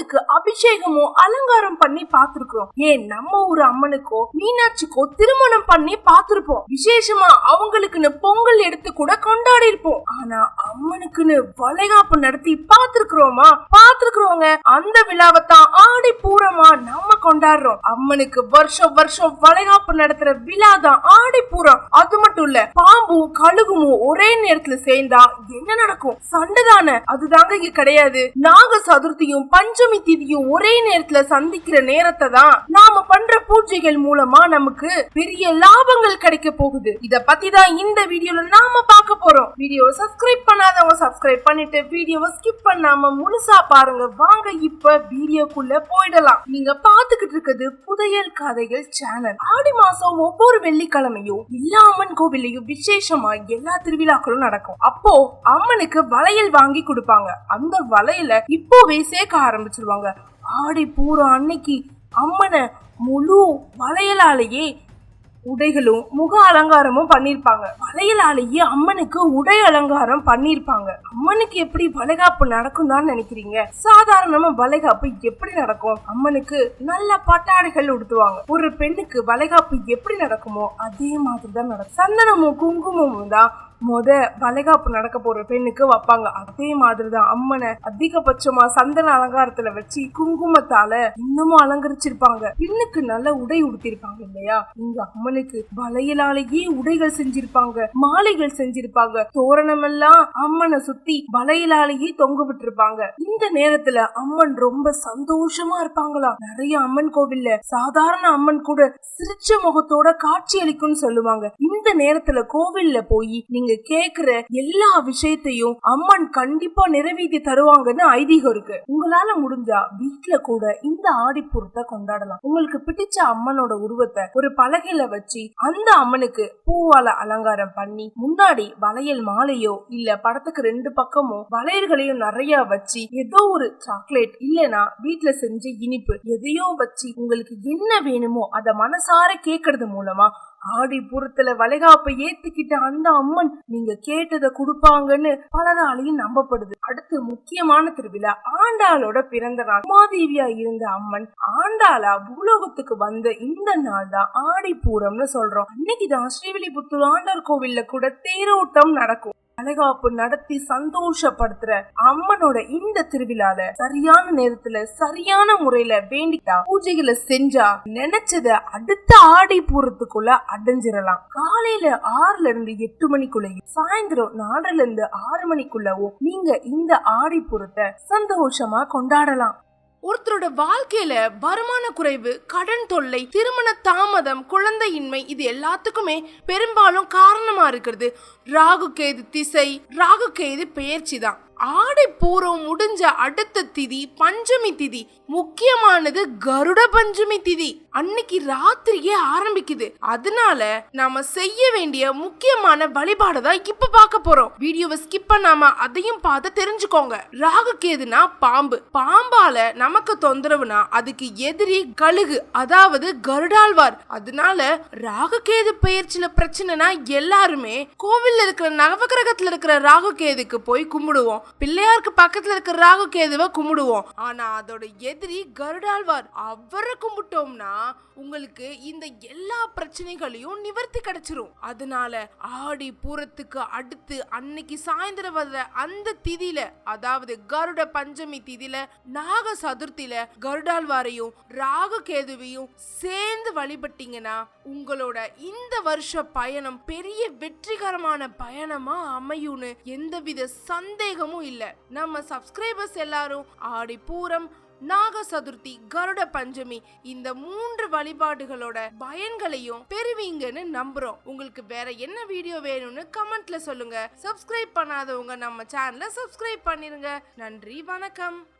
அம்மனுக்கு அபிஷேகமும் அலங்காரம் பண்ணி பார்த்திருக்கிறோம். ஏன் நம்ம ஊர் அம்மனுக்கோ மீனாட்சிக்கோ திருமணம் பண்ணி பார்த்திருப்போம். விசேஷமா அவங்களுக்குன்னு பொங்கல் எடுத்து கூட கொண்டாடி இருப்போம் ஆனா அம்மனுக்குன்னு வளைகாப்பு நடத்தி பார்த்திருக்கிறோமா? பார்த்திருக்கிறோங்க. அந்த விழாவை தான் ஆடி பூ கொண்டாடுறோம். அம்மனுக்கு வருஷம் வருஷம் வளைகாப்பு நடத்துற விழா தான் ஆடி அது மட்டும் இல்ல பாம்பும் கழுகுமும் ஒரே நேரத்துல சேர்ந்தா என்ன நடக்கும்? சண்டை தானே? அதுதாங்க இங்க கிடையாது. நாக சதுர்த்தியும் பஞ்சமி திதியும் ஒரே நேரத்துல சந்திக்கிற நேரத்தை தான் நாம பூஜைகள் மூலமா நமக்கு பெரிய லாபங்கள் கிடைக்க போகுது. இத பத்தி தான் இந்த வீடியோல நாம பார்க்க போறோம். வீடியோவை சப்ஸ்கிரைப் பண்ணாதவங்க சப்ஸ்கிரைப் பண்ணிட்டு வீடியோவை ஸ்கிப் பண்ணாம முழுசா பாருங்க. வாங்க இப்ப வீடியோக்குள்ள போயிடலாம். நீங்க பாத்துக்கிட்டு இருக்கிறது புதையல் கதைகள் சேனல் ஆடி மாசம் ஒவ்வொரு வெள்ளிக்கிழமையும் எல்லா அம்மன் கோவிலையும் விசேஷமா எல்லா திருவிழாக்களும் நடக்கும். அப்போ அம்மனுக்கு வளையல் வாங்கி கொடுப்பாங்க. அந்த வளையல இப்போவே சேர்க்க ஆரம்பிச்சிருவாங்க. ஆடி பூரா அன்னைக்கு அம்மனை முழு வளையலாலேயே உடைகளும் முக அலங்காரமும் பண்ணியிருப்பாங்க வளையலாலேயே அம்மனுக்கு உடை அலங்காரம் பண்ணியிருப்பாங்க அம்மனுக்கு எப்படி வளைகாப்பு நடக்கும் தான் நினைக்கிறீங்க? சாதாரணமா வளைகாப்பு எப்படி நடக்கும்? அம்மனுக்கு நல்ல பட்டாடைகள் உடுத்துவாங்க. ஒரு பெண்ணுக்கு வளைகாப்பு எப்படி நடக்குமோ அதே மாதிரி தான் நடக்கும். சந்தனமும் குங்குமமும் தான் முத வளைகாப்பு நடக்க போற பெண்ணுக்கு வைப்பாங்க. அதே மாதிரிதான் அம்மனை அதிகபட்சமா சந்தன அலங்காரத்துல வச்சு குங்குமத்தால இன்னமும் அலங்கரிச்சிருப்பாங்க. பெண்ணுக்கு நல்ல உடை உடுத்திருப்பாங்க இல்லையா? இங்க அம்மனுக்கு வளையலாலேயே உடைகள் செஞ்சிருப்பாங்க மாலைகள் செஞ்சிருப்பாங்க. தோரணம் எல்லாம் அம்மனை சுத்தி வளையலாலேயே தொங்க விட்டுருப்பாங்க. இந்த நேரத்துல அம்மன் ரொம்ப சந்தோஷமா இருப்பாங்களா நிறைய அம்மன் கோவில்ல சாதாரண அம்மன் கூட சிரிச்ச முகத்தோட காட்சி அளிக்கும்னு சொல்லுவாங்க. இந்த நேரத்துல கோவில்ல போய் நீங்க கேக்குற எல்லா விஷயத்தையும் அம்மன் கண்டிப்பா நிறைவேற்றி தருவாங்கன்னு ஐதீகம் இருக்கு. உங்களால முடிஞ்சா வீட்டுல கூட இந்த ஆடிப்பூரத்தை கொண்டாடலாம். உங்களுக்கு பிடிச்ச அம்மனோட உருவத்தை ஒரு பலகையில வச்சு அந்த அம்மனுக்கு பூவால அலங்காரம் பண்ணி முன்னாடி வளையல் மாலையோ இல்ல படத்துக்கு ரெண்டு பக்கமும் வளையல்களையும் நிறைய வச்சு ஏதோ ஒரு சாக்லேட் இல்லனா வீட்டுல செஞ்ச இனிப்பு எதையோ வச்சு உங்களுக்கு என்ன வேணுமோ அத மனசார கேக்குறது மூலமா ஆடி வளைகாப்பை ஏத்துக்கிட்ட அந்த அம்மன் நீங்க கேட்டதை கொடுப்பாங்கன்னு பலராலையும் நம்பப்படுது. அடுத்து முக்கியமான திருவிழா ஆண்டாளோட பிறந்த நாள். உமாதேவியா இருந்த அம்மன் ஆண்டாளா பூலோகத்துக்கு வந்த இந்த நாள் தான் ஆடி பூரம்னு சொல்றோம். அன்னைக்குதான் ஸ்ரீவில்லிபுத்தூர் ஆண்டார் கோவில்ல கூட தேரோட்டம் நடக்கும். அழகாப்பு நடத்தி சந்தோஷப்படுத்துற அம்மனோட இந்த திருவிழால சரியான நேரத்துல சரியான முறையில வேண்டிட்டா பூஜைகளை செஞ்சா நினைச்சத அடுத்த ஆடி பூரத்துக்குள்ள அடைஞ்சிடலாம் காலையில ஆறுல இருந்து எட்டு மணிக்குள்ளயும் சாயந்தரம் நாலுல இருந்து ஆறு மணிக்குள்ளவும் நீங்க இந்த ஆடி பூரத்தை சந்தோஷமா கொண்டாடலாம். ஒருத்தரோட வாழ்க்கையில வருமான குறைவு கடன் தொல்லை திருமண தாமதம் குழந்தையின்மை இது எல்லாத்துக்குமே பெரும்பாலும் காரணமா இருக்கிறது. ராகு கேது திசை ராகு கேது பெயர்ச்சி தான். ஆடை பூரம் முடிஞ்ச அடுத்த திதி பஞ்சமி திதி. முக்கியமானது கருட பஞ்சமி திதி. அன்னைக்கு ராத்திரியே ஆரம்பிக்குது. அதனால நாம செய்ய வேண்டிய முக்கியமான வழிபாடு தான் இப்ப பார்க்க போறோம். வீடியோவை ஸ்கிப் பண்ணாம அதையும் பார்த்து தெரிஞ்சுக்கோங்க. ராகு கேதுனா பாம்பு. பாம்பால நமக்கு தொந்தரவுனா அதுக்கு எதிரி கழுகு அதாவது கருடாழ்வார். அதனால ராகு கேது பயிற்சியில பிரச்சனைனா எல்லாருமே கோவில்ல இருக்கிற நவகிரகத்துல இருக்கிற ராகு கேதுக்கு போய் கும்பிடுவோம். பிள்ளையாருக்கு பக்கத்துல இருக்கிற ராகு கேதுவை கும்பிடுவோம். ஆனா அதோட எதிரி கருடாழ்வார் அவரை கும்பிட்டோம்னா உங்களுக்கு இந்த எல்லா பிரச்சனைகளையும் நிவர்த்தி கிடைச்சிரும். அதனால ஆடி பூரத்துக்கு அடுத்து அன்னைக்கு சாயந்தரம் வர்ற அந்த திதியில அதாவது கருட பஞ்சமி திதியில நாக சதுர்த்தியில கருடாழ்வாரையும் ராகு கேதுவையும் சேர்ந்து வழிபட்டீங்கன்னா உங்களோட இந்த வருஷ பயணம் பெரிய வெற்றிகரமான பயணமா அமையும்னு எந்தவித சந்தேகமும் இல்ல. நம்ம சப்ஸ்கிரைபர்ஸ் எல்லாரும் ஆடி பூரம் நாக சதுர்த்தி கருட பஞ்சமி இந்த மூன்று வழிபாடுகளோட பயன்களையும் பெறுவீங்கன்னு நம்புறோம். உங்களுக்கு வேற என்ன வீடியோ வேணும்னு கமெண்ட்ல சொல்லுங்க. சப்ஸ்கிரைப் பண்ணாதவங்க நம்ம சேனலை சப்ஸ்கிரைப் பண்ணிருங்க. நன்றி வணக்கம்.